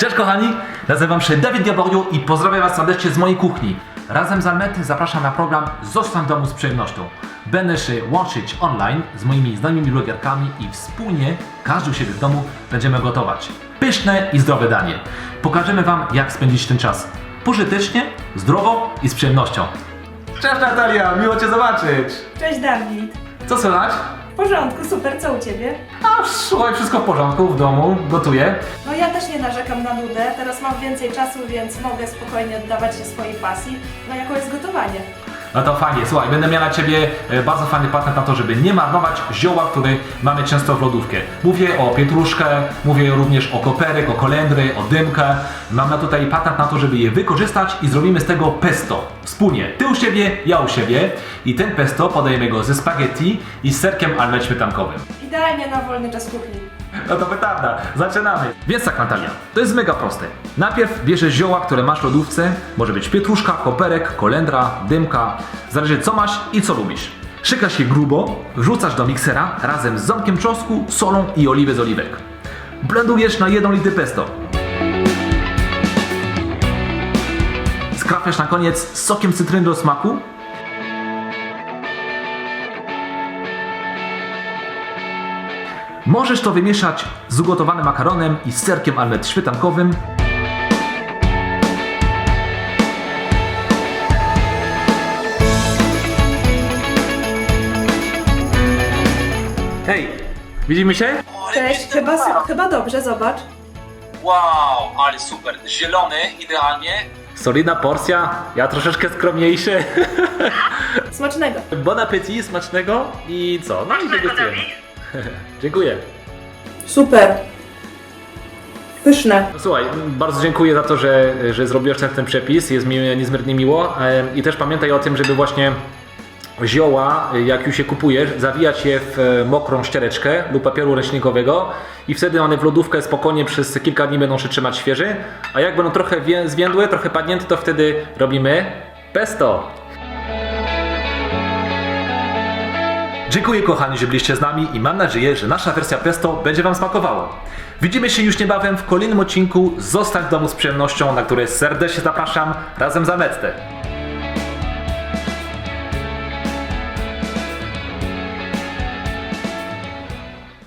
Cześć kochani, nazywam się Dawid Gaborio i pozdrawiam Was serdecznie z mojej kuchni. Razem z Almety zapraszam na program Zostań w domu z przyjemnością. Będę się łączyć online z moimi znajomymi blogerkami i wspólnie, każdy u siebie w domu, będziemy gotować pyszne i zdrowe danie. Pokażemy Wam, jak spędzić ten czas pożytecznie, zdrowo i z przyjemnością. Cześć Natalia, miło Cię zobaczyć. Cześć Dawid. Co słychać? W porządku, super, co u Ciebie? A słuchaj, wszystko w porządku, w domu, gotuję. No ja też nie narzekam na nudę, teraz mam więcej czasu, więc mogę spokojnie oddawać się swojej pasji, no jaką jest gotowanie. No to fajnie, słuchaj, będę miał na Ciebie e, bardzo fajny patent na to, żeby nie marnować zioła, które mamy często w lodówkę. Mówię o pietruszkę, mówię również o koperek, o kolendry, o dymkę. Mam na tutaj patent na to, żeby je wykorzystać i zrobimy z tego pesto. Wspólnie, Ty u siebie, ja u siebie i ten pesto podajemy go ze spaghetti i z serkiem almet śmietankowym. Idealnie na wolny czas kuchni. No to pytania, zaczynamy. Więc tak Natalia, to jest mega proste. Najpierw bierzesz zioła, które masz w lodówce, może być pietruszka, koperek, kolendra, dymka, zależy co masz i co lubisz. Szykasz je grubo, wrzucasz do miksera razem z ząbkiem czosnku, solą i oliwy z oliwek. Blendujesz na 1 litr pesto. Skrapiasz na koniec sokiem cytryny do smaku Możesz to wymieszać z ugotowanym makaronem i z serkiem almet śmietankowym. Hej, widzimy się? Cześć, chyba, su- chyba dobrze, zobacz. Wow, ale super. Zielony, idealnie. Solidna porcja, ja troszeczkę skromniejszy. Smacznego. Bon appetit, smacznego i co? No i degustujemy. Dziękuję. Super. Pyszne. No Słuchaj, bardzo dziękuję za to, że, że zrobiłeś ten, przepis, jest mi niezmiernie miło i też pamiętaj o tym, żeby właśnie zioła, jak już je kupujesz, zawijać je w e, mokrą ściereczkę lub papieru ręcznikowego i wtedy one w lodówkę spokojnie przez kilka dni będą się trzymać świeży, a jak będą trochę zwiędłe, trochę padnięte, to wtedy robimy pesto. Dziękuję kochani, że byliście z nami i mam nadzieję, że nasza wersja pesto będzie Wam smakowała. Widzimy się już niebawem w kolejnym odcinku Zostań w domu z przyjemnością, na który serdecznie zapraszam razem z Ametę.